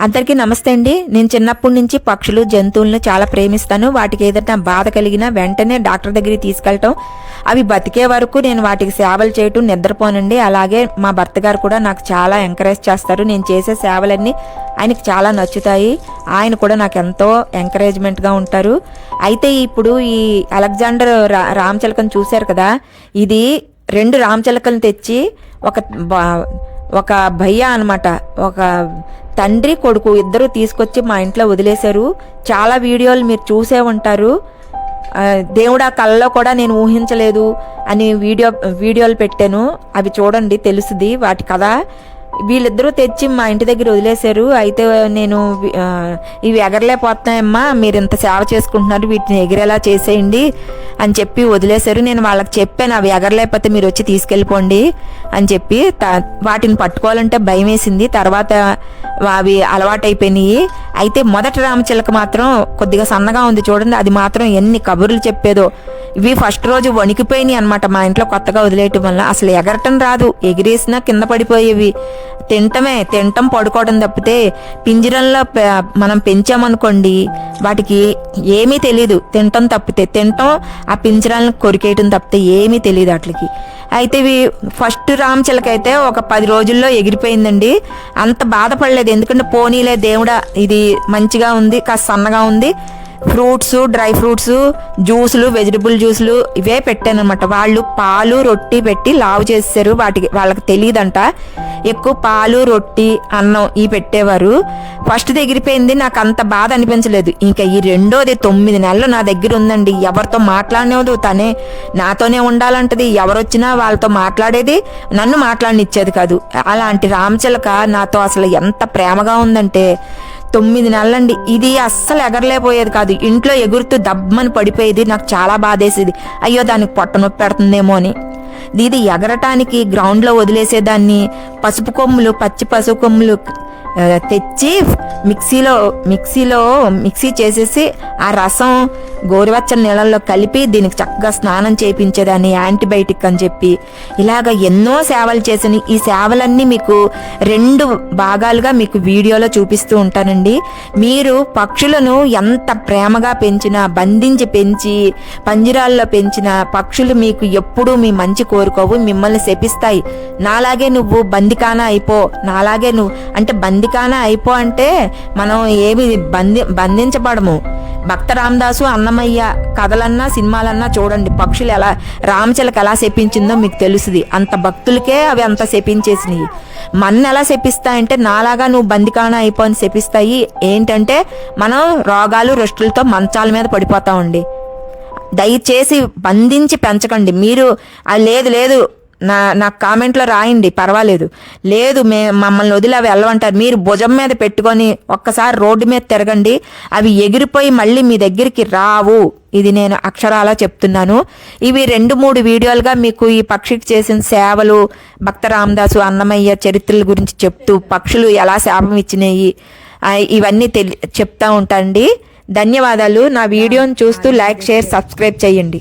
అందరికీ నమస్తే అండి. నేను చిన్నప్పటి నుంచి పక్షులు జంతువులను చాలా ప్రేమిస్తాను. వాటికి ఏదైనా బాధ కలిగినా వెంటనే డాక్టర్ దగ్గరికి తీసుకెళ్ళటం. అవి బతికే వరకు నేను వాటికి సేవలు చేయటం నిద్రపోనండి. అలాగే మా భర్త గారు కూడా నాకు చాలా ఎంకరేజ్ చేస్తారు. నేను చేసే సేవలన్నీ ఆయనకి చాలా నచ్చుతాయి. ఆయన కూడా నాకు ఎంతో ఎంకరేజ్మెంట్గా ఉంటారు. అయితే ఇప్పుడు ఈ అలెగ్జాండర్ రా రామచిలకను చూశారు కదా? ఇది రెండు రామచిలకలను తెచ్చి ఒక బా- ఒక భయ్య అన్నమాట. ఒక తండ్రి కొడుకు ఇద్దరు తీసుకొచ్చి మా ఇంట్లో వదిలేశారు. చాలా వీడియోలు మీరు చూసే ఉంటారు. దేవుడు ఆ కళ్ళలో కూడా నేను ఊహించలేదు అని వీడియో వీడియోలు పెట్టాను. అవి చూడండి తెలుసుది వాటి కథ. వీళ్ళిద్దరూ తెచ్చి మా ఇంటి దగ్గర వదిలేశారు. అయితే నేను ఇవి ఎగరలేకపోతున్నాయమ్మా. మీరు ఇంత సేవ చేసుకుంటున్నారు. వీటిని ఎగిరేలా చేసేయండి అని చెప్పి వదిలేశారు. నేను వాళ్ళకి చెప్పాను అవి ఎగరలేకపోతే మీరు వచ్చి తీసుకెళ్ళిపోండి అని చెప్పి వాటిని పట్టుకోవాలంటే భయం వేసింది. తర్వాత అవి అలవాటైపోయినాయి. అయితే మొదటి రామచిలక మాత్రం కొద్దిగా సన్నగా ఉంది చూడండి. అది మాత్రం ఎన్ని కబుర్లు చెప్పేదో. ఇవి ఫస్ట్ రోజు వణికిపోయినాయి అనమాట మా ఇంట్లో కొత్తగా వదిలేయటం వల్ల. అసలు ఎగరటం రాదు. ఎగిరేసినా కింద పడిపోయేవి. తింటమే తింటం పడుకోవడం తప్పితే పింజరంలో మనం పెంచామనుకోండి వాటికి ఏమీ తెలియదు తింటం తప్పితే తింటం ఆ పింజరాలను కొరికేయటం తప్పితే ఏమీ తెలియదు వాటికి. అయితే ఇవి ఫస్ట్ రామచిలక అయితే ఒక పది రోజుల్లో ఎగిరిపోయిందండి. అంత బాధపడలేదు. ఎందుకంటే పోనీలే దేవుడా ఇది మంచిగా ఉంది కాస్త సన్నగా ఉంది. ఫ్రూట్స్ డ్రై ఫ్రూట్స్ జ్యూసులు వెజిటబుల్ జ్యూసులు ఇవే పెట్టాను అనమాట వాళ్ళు పాలు రొట్టి పెట్టి లావు చేశారు వాటికి వాళ్ళకి తెలియదంట ఎక్కువ పాలు రొట్టి అన్నం ఈ పెట్టేవారు. ఫస్ట్ ఎగిరిపోయింది నాకు అంత బాధ అనిపించలేదు. ఇంకా ఈ రెండోది తొమ్మిది నెలలు నా దగ్గర ఉందండి. ఎవరితో మాట్లాడనేవదు తనే. నాతోనే ఉండాలంటది. ఎవరొచ్చినా వాళ్ళతో మాట్లాడేది నన్ను మాట్లాడనిచ్చేది కాదు. అలాంటి రామచిలక నాతో అసలు ఎంత ప్రేమగా ఉందంటే తొమ్మిది నెలలండి. ఇది అస్సలు ఎగరలేకపోయేది కాదు. ఇంట్లో ఎగురుతూ దబ్బమని పడిపోయేది. నాకు చాలా బాధేసేది. అయ్యో దానికి పొట్ట నొప్పి పెడుతుందేమో అని. ఇది ఎగరటానికి గ్రౌండ్లో వదిలేసేదాన్ని. పసుపు కొమ్ములు పచ్చి పసుపు కొమ్ములు తెచ్చి మిక్సీలో మిక్సీలో మిక్సీ చేసేసి ఆ రసం గోరువెచ్చని నీళ్ళల్లో కలిపి దీనికి చక్కగా స్నానం చేయించేదాన్ని యాంటీబయాటిక్ అని చెప్పి ఇలాగ ఎన్నో సేవలు చేసిన ఈ సేవలన్నీ మీకు రెండు భాగాలుగా మీకు వీడియోలో చూపిస్తూ ఉంటానండి. మీరు పక్షులను ఎంత ప్రేమగా పెంచినా బంధించి పెంచి పంజరాల్లో పెంచిన పక్షులు మీకు ఎప్పుడూ మీ మంచి కోరుకోవు మిమ్మల్ని శపిస్తాయి. నాలాగే నువ్వు బందికానా అయిపో నాలాగే నువ్వు అంటే బంది బందికానా అయిపో అంటే మనం ఏమి బంధి బంధించబడము. భక్త రామదాసు అన్నమయ్య కథలన్నా సినిమాలన్నా చూడండి. పక్షులు ఎలా రామచిలక ఎలా శపించిందో మీకు తెలుసుది. అంత భక్తులకే అవి అంత శపించేసినాయి. మన్ను ఎలా శపిస్తాయంటే నాలాగా నువ్వు బందికాన అయిపోయి అని శపిస్తాయి. ఏంటంటే మనం రోగాలు రెస్టులతో మంచాల మీద పడిపోతామండి. దయచేసి బంధించి పెంచకండి. మీరు లేదు లేదు నా నాకు కామెంట్లో రాయండి పర్వాలేదు. లేదు మే మమ్మల్ని వదిలి అవి వెళ్ళమంటారు మీరు భుజం మీద పెట్టుకొని ఒక్కసారి రోడ్డు మీద తిరగండి. అవి ఎగిరిపోయి మళ్ళీ మీ దగ్గరికి రావు. ఇది నేను అక్షరాలా చెప్తున్నాను. ఇవి రెండు మూడు వీడియోలుగా మీకు ఈ పక్షికి చేసిన సేవలు భక్త రామదాసు అన్నమయ్య చరిత్రల గురించి చెప్తూ పక్షులు ఎలా శాపం ఇచ్చినాయి ఇవన్నీ తెలి చెప్తా ఉంటాండి. ధన్యవాదాలు. నా వీడియోని చూస్తూ లైక్ షేర్ సబ్స్క్రైబ్ చేయండి.